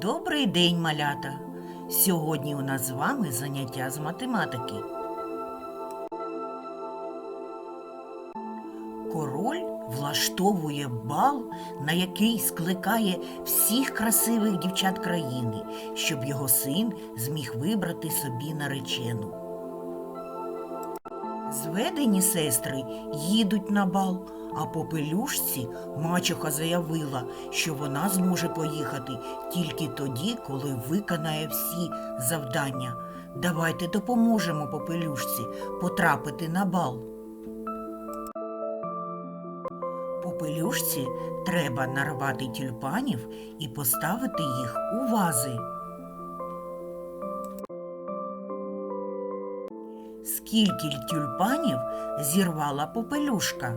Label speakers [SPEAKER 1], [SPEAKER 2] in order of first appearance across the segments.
[SPEAKER 1] Добрий день, малята! Сьогодні у нас з вами заняття з математики. Король влаштовує бал, на який скликає всіх красивих дівчат країни, щоб його син зміг вибрати собі наречену. Зведені сестри їдуть на бал, а по пелюшці мачеха заявила, що вона зможе поїхати тільки тоді, коли виконає всі завдання. Давайте допоможемо попелюшці потрапити на бал. Попелюшці треба нарвати тюльпанів і поставити їх у вази. Скільки тюльпанів зірвала попелюшка?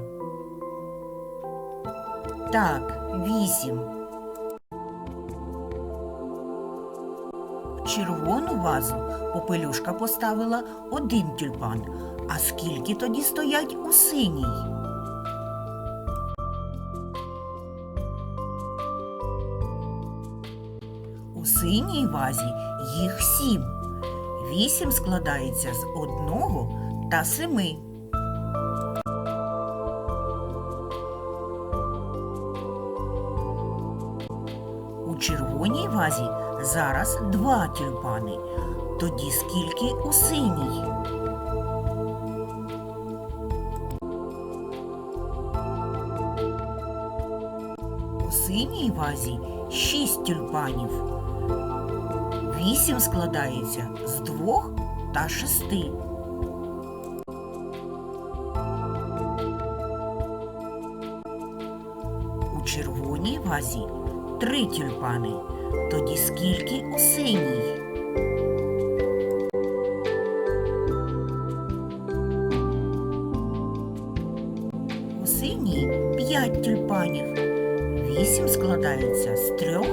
[SPEAKER 1] Так, вісім. В червону вазу попелюшка поставила один тюльпан. А скільки тоді стоять у синій? У синій вазі їх сім. Вісім складається з одного та семи. У червоній вазі зараз два тюльпани. Тоді скільки у синій? У синій вазі шість тюльпанів. Вісім складається з двох та шести. У червоній вазі три тюльпани. Тоді скільки у синій? У синій п'ять тюльпанів. Вісім складається з трьох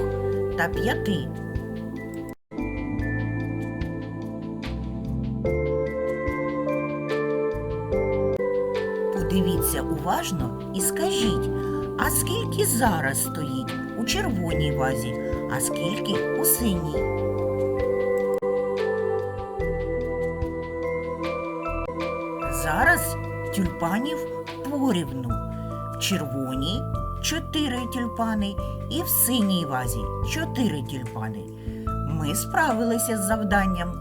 [SPEAKER 1] та п'яти. Подивіться уважно і скажіть, а скільки зараз стоїть у червоній вазі, а скільки у синій? Зараз тюльпанів порівну. В червоній чотири тюльпани і в синій вазі чотири тюльпани. Ми справилися з завданням.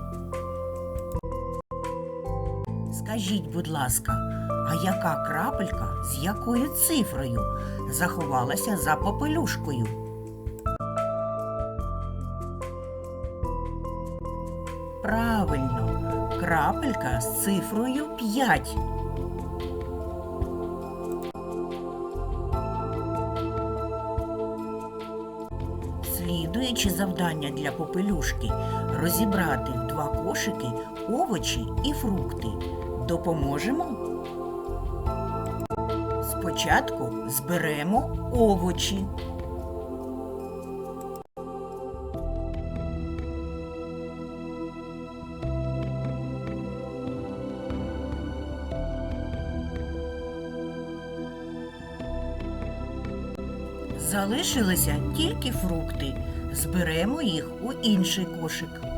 [SPEAKER 1] Скажіть, будь ласка, а яка крапелька з якою цифрою заховалася за попелюшкою? Правильно, крапелька з цифрою 5. Слідуючи завдання для попелюшки розібрати в два кошики овочі і фрукти. Допоможемо? Спочатку зберемо овочі. Залишилися тільки фрукти. Зберемо їх у інший кошик.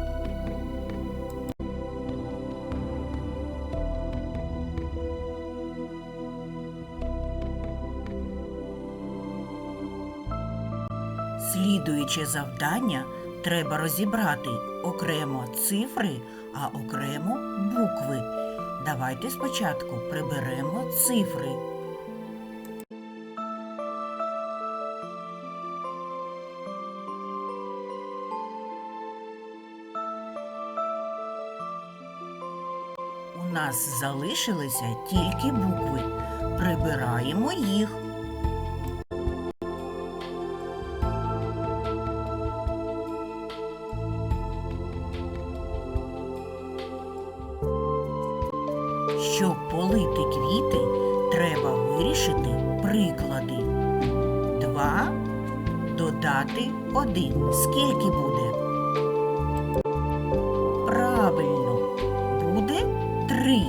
[SPEAKER 1] Слідуюче завдання треба розібрати окремо цифри, а окремо букви. Давайте спочатку приберемо цифри. У нас залишилися тільки букви. Прибираємо їх. Щоб полити квіти, треба вирішити приклади. Два додати один. Скільки буде? Правильно, буде три.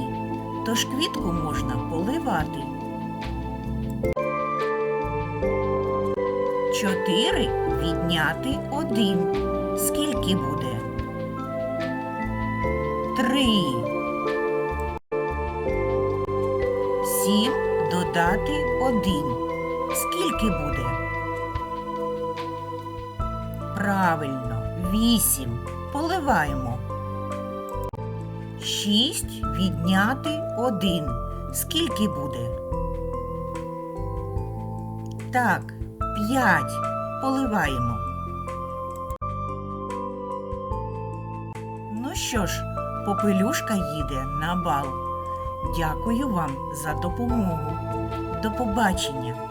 [SPEAKER 1] Тож квітку можна поливати. Чотири відняти один. скільки буде? Три. Додати один. Скільки буде? Правильно, вісім. Поливаємо. Шість відняти один. Скільки буде? Так, п'ять. Поливаємо. Ну що ж, попелюшка їде на бал. Дякую вам за допомогу. До побачення.